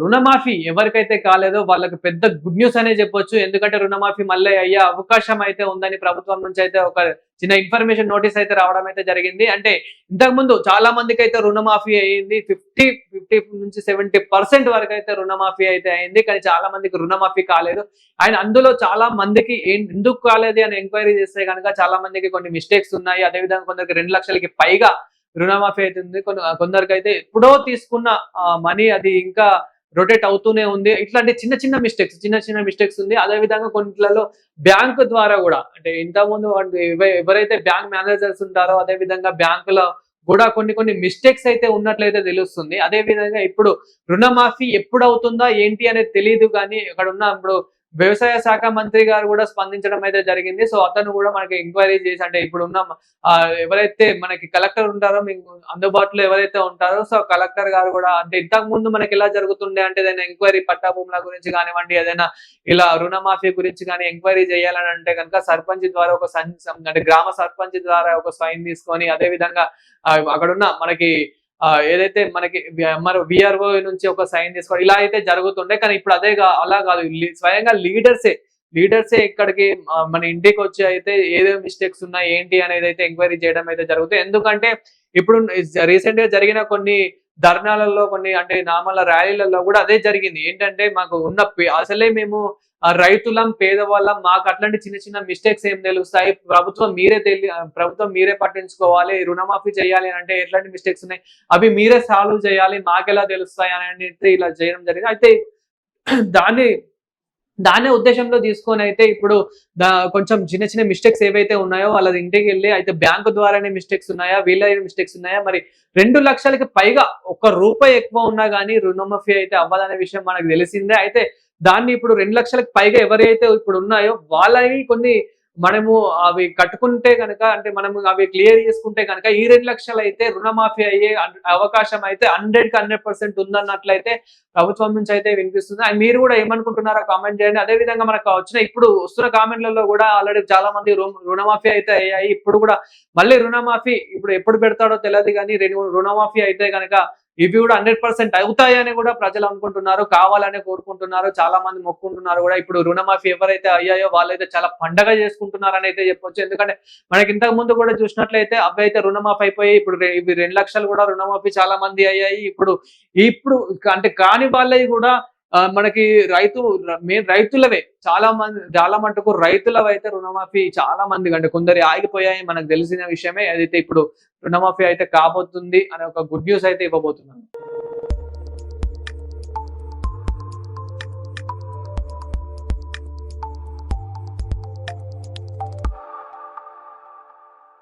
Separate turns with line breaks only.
రుణమాఫీ ఎవరికైతే కాలేదో వాళ్ళకి పెద్ద గుడ్ న్యూస్ అనే చెప్పొచ్చు. ఎందుకంటే రుణమాఫీ మళ్ళీ అయ్యే అవకాశం అయితే ఉందని ప్రభుత్వం నుంచి అయితే ఒక చిన్న ఇన్ఫర్మేషన్ నోటీస్ అయితే రావడం అయితే జరిగింది. అంటే ఇంతకు ముందు చాలా మందికి అయితే రుణమాఫీ అయ్యింది ఫిఫ్టీ ఫిఫ్టీ నుంచి సెవెంటీ పర్సెంట్ వరకు అయితే రుణమాఫీ అయితే అయింది. కానీ చాలా మందికి రుణమాఫీ కాలేదు. ఆయన అందులో చాలా మందికి ఎందుకు కాలేదు అని ఎంక్వైరీ చేస్తే కనుక చాలా మందికి కొన్ని మిస్టేక్స్ ఉన్నాయి. అదేవిధంగా కొందరికి రెండు లక్షలకి పైగా రుణమాఫీ అవుతుంది కొన్ని కొందరికి అయితే ఎప్పుడో తీసుకున్న మనీ అది ఇంకా రొటేట్ అవుతూనే ఉంది. ఇట్లాంటి చిన్న చిన్న మిస్టేక్స్ చిన్న చిన్న మిస్టేక్స్ ఉంది. అదే విధంగా కొన్నిట్లలో బ్యాంక్ ద్వారా కూడా అంటే ఇంతకుముందు ఎవరైతే బ్యాంక్ మేనేజర్స్ ఉంటారో అదే విధంగా బ్యాంకులో కూడా కొన్ని కొన్ని మిస్టేక్స్ అయితే ఉన్నట్లయితే తెలుస్తుంది. అదే విధంగా ఇప్పుడు రుణమాఫీ ఎప్పుడు అవుతుందా ఏంటి అనేది తెలియదు కానీ అక్కడ ఉన్న ఇప్పుడు వ్యవసాయ శాఖ మంత్రి గారు కూడా స్పందించడం అయితే జరిగింది. సో అతను కూడా మనకి ఎంక్వైరీ చేసి అంటే ఇప్పుడు ఉన్న ఎవరైతే మనకి కలెక్టర్ ఉంటారో మీకు అందుబాటులో ఎవరైతే ఉంటారో సో కలెక్టర్ గారు కూడా అంటే ఇంతకు ముందు మనకి ఎలా జరుగుతుండే అంటే ఏదైనా ఎంక్వైరీ పట్టా భూముల గురించి కానివ్వండి ఏదైనా ఇలా రుణమాఫీ గురించి కానీ ఎంక్వైరీ చేయాలని అంటే కనుక సర్పంచ్ ద్వారా ఒక సన్ సం- అంటే గ్రామ సర్పంచ్ ద్వారా ఒక సైన్ తీసుకొని అదే విధంగా ఆ, అక్కడున్న మనకి ఏదైతే మనకి మరి విఆర్ఓ నుంచి ఒక సైన్ తీసుకోవడం ఇలా అయితే జరుగుతుండే. కానీ ఇప్పుడు అదే అలా కాదు. స్వయంగా లీడర్సే లీడర్సే ఇక్కడికి మన ఇంటికి వచ్చి అయితే ఏదే మిస్టేక్స్ ఉన్నాయి ఏంటి అనేది అయితే ఎంక్వైరీ చేయడం అయితే జరుగుతుంది. ఎందుకంటే ఇప్పుడు రీసెంట్గా జరిగిన కొన్ని ధర్నాలలో కొన్ని అంటే నామల ర్యాలీలలో కూడా అదే జరిగింది. ఏంటంటే మాకు ఉన్న అసలే మేము రైతులం పేదవాళ్ళం మాకు అట్లాంటి చిన్న చిన్న మిస్టేక్స్ ఏం తెలుస్తాయి? ప్రభుత్వం మీరే తెలి ప్రభుత్వం మీరే పట్టించుకోవాలి రుణమాఫీ చేయాలి అని అంటే ఎట్లాంటి మిస్టేక్స్ ఉన్నాయి? అవి మీరే సాల్వ్ చేయాలి మాకెలా తెలుస్తాయి అని ఇలా చేయడం జరిగింది. అయితే దాన్ని దానే ఉద్దేశంలో తీసుకొని అయితే ఇప్పుడు కొంచెం చిన్న చిన్న మిస్టేక్స్ ఏవైతే ఉన్నాయో వాళ్ళ ఇంటికి వెళ్ళి అయితే బ్యాంకు ద్వారానే మిస్టేక్స్ ఉన్నాయా వీళ్ళైన మిస్టేక్స్ ఉన్నాయా? మరి రెండు లక్షలకి పైగా ఒక్క రూపాయి ఎక్కువ ఉన్నా కానీ రుణమాఫీ అయితే అవ్వదనే విషయం మనకు తెలిసిందే. అయితే దాన్ని ఇప్పుడు రెండు లక్షలకు పైగా ఎవరైతే ఇప్పుడు ఉన్నాయో వాళ్ళని కొన్ని మనము అవి కట్టుకుంటే కనుక అంటే మనము అవి క్లియర్ చేసుకుంటే కనుక ఈ రెండు లక్షలు అయితే రుణమాఫీ అయ్యే అవకాశం అయితే హండ్రెడ్కి హండ్రెడ్ పర్సెంట్ ఉందన్నట్లయితే ప్రభుత్వం నుంచి అయితే వినిపిస్తుంది. అండ్ మీరు కూడా ఏమనుకుంటున్నారో కామెంట్ చేయండి. అదే విధంగా మనకు వచ్చిన ఇప్పుడు వస్తున్న కామెంట్లలో కూడా ఆల్రెడీ చాలా మంది రుణమాఫీ అయితే అయ్యాయి. ఇప్పుడు కూడా మళ్ళీ రుణమాఫీ ఇప్పుడు ఎప్పుడు పెడతాడో తెలియదు కానీ రెండు రుణమాఫీ అయితే కనుక ఇవి కూడా హండ్రెడ్ పర్సెంట్ అవుతాయని కూడా ప్రజలు అనుకుంటున్నారు కావాలని కోరుకుంటున్నారు చాలా మంది మొక్కుంటున్నారు కూడా. ఇప్పుడు రుణమాఫీ ఎవరైతే అయ్యాయో వాళ్ళైతే చాలా పండగ చేసుకుంటున్నారని అయితే చెప్పొచ్చు. ఎందుకంటే మనకి ఇంతకు ముందు కూడా చూసినట్లయితే అవి అయితే రుణమాఫీ అయిపోయి ఇప్పుడు ఇవి రెండు లక్షలు కూడా రుణమాఫీ చాలా మంది అయ్యాయి. ఇప్పుడు ఇప్పుడు అంటే కాని వాళ్ళవి కూడా మనకి రైతు మెయిన్ రైతులవే. చాలా మంది చాలా మటుకు రైతులవైతే రుణమాఫీ చాలా మంది అంటే కొందరు ఆగిపోయాయి. మనకు తెలిసిన విషయమే అదైతే ఇప్పుడు రుణమాఫీ అయితే కాబోతుంది అనే ఒక గుడ్ న్యూస్ అయితే ఇవ్వబోతున్నాను